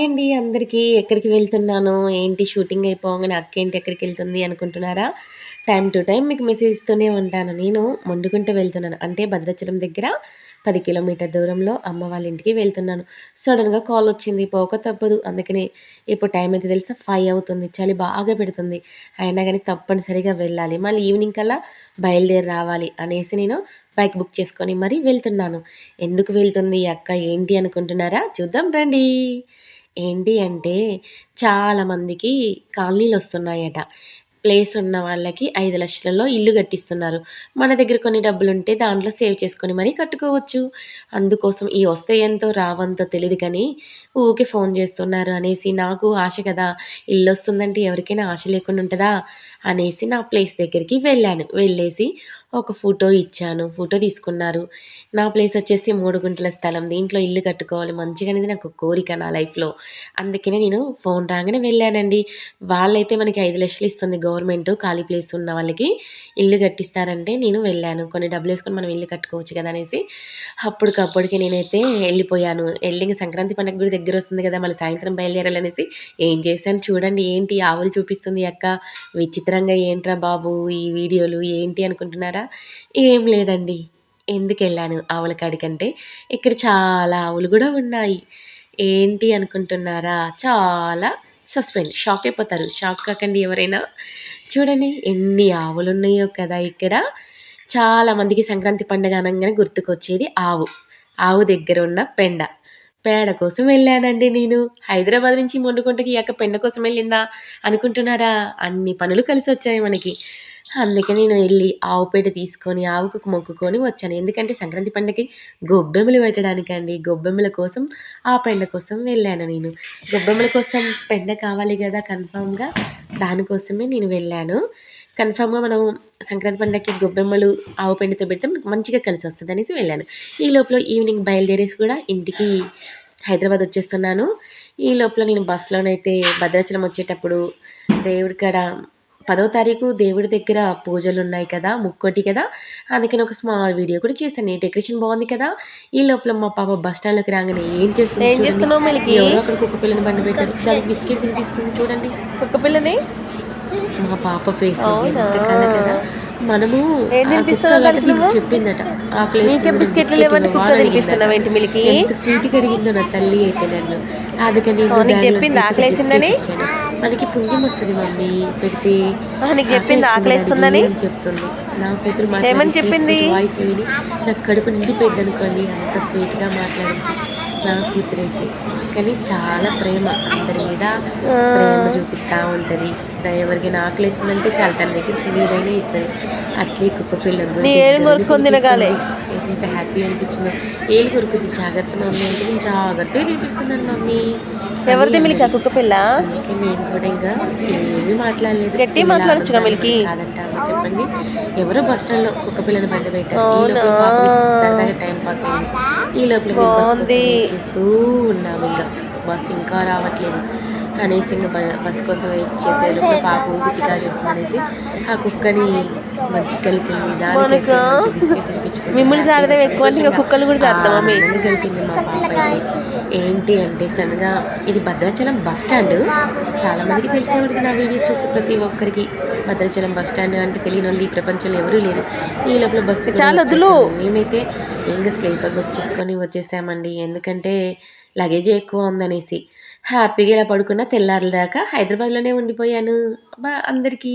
Hi అండి అందరికీ. ఎక్కడికి వెళ్తున్నాను? ఏంటి షూటింగ్ అయిపోగానే అక్క ఏంటి ఎక్కడికి వెళ్తుంది అనుకుంటున్నారా? టైం టు టైం మీకు మెసేజ్ ఇస్తూనే ఉంటాను. నేను మొండుకుంటూ వెళ్తున్నాను. అంటే భద్రాచలం దగ్గర పది కిలోమీటర్ దూరంలో అమ్మ వాళ్ళ ఇంటికి వెళ్తున్నాను. సడన్గా కాల్ వచ్చింది. పోక తప్పదు. అందుకని ఇప్పుడు టైం అయితే తెలుసా? ఫైవ్ అవుతుంది. చలి బాగా పెడుతుంది. అయినా కానీ తప్పనిసరిగా వెళ్ళాలి. మళ్ళీ ఈవినింగ్ కల్లా బయలుదేరి రావాలి అనేసి నేను బైక్ బుక్ చేసుకొని మరీ వెళ్తున్నాను. ఎందుకు వెళ్తుంది ఈ అక్క? ఏంటి అనుకుంటున్నారా? చూద్దాం రండి. ఏంటి అంటే చాలామందికి కాలనీలు వస్తున్నాయట. ప్లేస్ ఉన్న వాళ్ళకి ఐదు లక్షలలో ఇల్లు కట్టిస్తున్నారు. మన దగ్గర కొన్ని డబ్బులు ఉంటే దాంట్లో సేవ్ చేసుకొని మరీ కట్టుకోవచ్చు. అందుకోసం ఈ వస్తే ఎంతో రావంతో తెలియదు కానీ ఊకే ఫోన్ చేస్తున్నారు అనేసి నాకు ఆశ కదా ఇల్లు వస్తుందంటే ఎవరికైనా ఆశ లేకుండా ఉంటుందా అనేసి నా ప్లేస్ దగ్గరికి వెళ్ళాను. వెళ్ళేసి ఒక ఫోటో ఇచ్చాను ఫోటో తీసుకున్నారు. నా ప్లేస్ వచ్చేసి మూడు గుంటల స్థలం. దీంట్లో ఇల్లు కట్టుకోవాలి. మంచిగా అనేది నాకు కోరిక నా లైఫ్లో. అందుకనే నేను ఫోన్ రాగానే వెళ్ళానండి. వాళ్ళైతే మనకి ఐదు లక్షలు ఇస్తుంది గవర్నమెంట్. ఖాళీ ప్లేస్ ఉన్న వాళ్ళకి ఇల్లు కట్టిస్తారంటే నేను వెళ్ళాను. కొన్ని డబ్బులు వేసుకొని మనం ఇల్లు కట్టుకోవచ్చు కదా అనేసి అప్పటికప్పటికి నేనైతే వెళ్ళిపోయాను. వెళ్ళి సంక్రాంతి పండుగ కూడా దగ్గర వస్తుంది కదా మళ్ళీ సాయంత్రం బయలుదేరాలనేసి ఏం చేశాను చూడండి. ఏంటి ఆవులు చూపిస్తుంది అక్క? విచిత్రంగా ఏంట్రా బాబు ఈ వీడియోలు? ఏంటి అనుకుంటున్నారా? ఏం లేదండి. ఎందుకు వెళ్ళాను ఆవుల కాడికంటే? ఇక్కడ చాలా ఆవులు కూడా ఉన్నాయి. ఏంటి అనుకుంటున్నారా? చాలా సస్పెండ్ షాక్ అయిపోతారు. షాక్ కాకండి ఎవరైనా. చూడండి ఎన్ని ఆవులు ఉన్నాయో కదా ఇక్కడ. చాలా మందికి సంక్రాంతి పండుగ అనగానే గుర్తుకొచ్చేది ఆవు. ఆవు దగ్గర ఉన్న పెండ. పేడ కోసం వెళ్ళానండి నేను. హైదరాబాద్ నుంచి మొండుకుంటకి ఈ పెండ కోసం వెళ్ళిందా అనుకుంటున్నారా? అన్ని పనులు కలిసి వచ్చాయి మనకి. అందుకే నేను వెళ్ళి ఆవు పేడ తీసుకొని ఆవుకు మొక్కుకొని వచ్చాను. ఎందుకంటే సంక్రాంతి పండుగకి గొబ్బెమ్మలు పెట్టడానికండి. గొబ్బెమ్మల కోసం ఆ పెండ కోసం వెళ్ళాను నేను. గొబ్బెమ్మల కోసం పెండ కావాలి కదా కన్ఫామ్గా దానికోసమే నేను వెళ్ళాను. కన్ఫామ్గా మనం సంక్రాంతి పండుగకి గొబ్బెమ్మలు ఆవు పెండతో పెడితే మంచిగా కలిసి వస్తుంది అనేసి వెళ్ళాను. ఈ లోపల ఈవినింగ్ బయలుదేరేసి కూడా ఇంటికి హైదరాబాద్ వచ్చేస్తున్నాను. ఈ లోపల నేను బస్సులోనైతే భద్రాచలం వచ్చేటప్పుడు దేవుడి కాడ పదో తారీఖు దేవుడి దగ్గర పూజలు ఉన్నాయి కదా ముక్కోటి కదా. అందుకని ఒక స్మాల్ వీడియో కూడా చేశాను. డెకరేషన్ బాగుంది కదా. ఈ లోపల మా పాప బస్ స్టాండ్లోకి రాగానే ఏం చేస్తుంది? ఎవరో అక్కడ కుక్క పిల్లని బండి పెట్టారు. దానికి బిస్కెట్ తినిపిస్తుంది చూడండి. కుక్క పిల్లని? మా పాప ఫేస్? ఎంత కదా. మనము? చెప్పిందట ఆకలి బిస్కెట్లు బిస్కెట్ లేవంటే కుక్క. తినిపిస్తున్నావు ఏంటి మిల్కీ స్వీట్గా అడిగిందో నా తల్లి అయితే నన్ను అందుకని నీకు చెప్పిందా ఆకలి వేసిందని? మనకి పుణ్యం వస్తుంది మమ్మీ పెడితే నీకు చెప్పిందా ఆకలి ఆకలి వేస్తుందని? అని చెప్తుంది నా కూతురు చెప్పింది? వాయిస్ విని నాకు కడుపు నిండిపోయింది అనుకోండి అంత స్వీట్గా మాట్లాడింది నా కూతురు అయితే కానీ చాలా ప్రేమ అందరి మీద ప్రేమ చూపిస్తూ ఉంటుంది. ఎవరికి ఆకలి వేస్తుందంటే చాలా తన దగ్గర తినేదైనా ఇస్తుంది. అట్లే కుక్క. ఎంత హ్యాపీ అనిపించిందో. ఏలు కొరుకుద్ది జాగ్రత్త మమ్మీ. అంటే నేను జాగ్రత్తగా తినిపిస్తున్నాను మమ్మీ? ఎవరిది మిల్కీ ఆ కుక్క పిల్ల? నేను కూడా ఇంకా ఏమీ మాట్లాడలేదు. మాట్లాడొచ్చుగా ఆడుకుంటాను మిల్కీ? చెప్పండి. ఎవరో బస్ స్టాండ్లో కుక్క పిల్లని బండి పెట్టారు. టైం పాస్ అయింది. ఈ లోపల చేస్తూ ఉన్నాము ఇంకా. బస్ ఇంకా రావట్లేదు. అనేసి ఇంకా బస్ కోసం వెయిట్ చేసే లోపల పాప ఊపి చికా చేస్తుంది అనేసి ఆ కుక్కని మంచి కలిసింది మనకా? మిమ్మల్ని సాగడం ఎక్కువ ఇంకా కుక్కలు కూడా మమ్మీ. నన్ను గెలిపింది మా పాప. ఏంటి అంటే సడన్గా ఇది భద్రాచలం బస్ స్టాండ్ చాలా మందికి తెలిసే ఉంటుంది నా వీడియోస్ చూస్తే ప్రతి ఒక్కరికి భద్రాచలం బస్ స్టాండ్ అంటే తెలియని వాళ్ళు ఈ ప్రపంచంలో ఎవరూ లేరు ఈ లోపల బస్సు చాలా. మేమైతే ఇంకా స్లీపర్ బుక్ చేసుకొని వచ్చేసామండి ఎందుకంటే లగేజ్ ఎక్కువ ఉందనేసి హ్యాపీగా ఇలా పడుకున్న తెల్లారుల దాకా హైదరాబాద్లోనే ఉండిపోయాను బా అందరికీ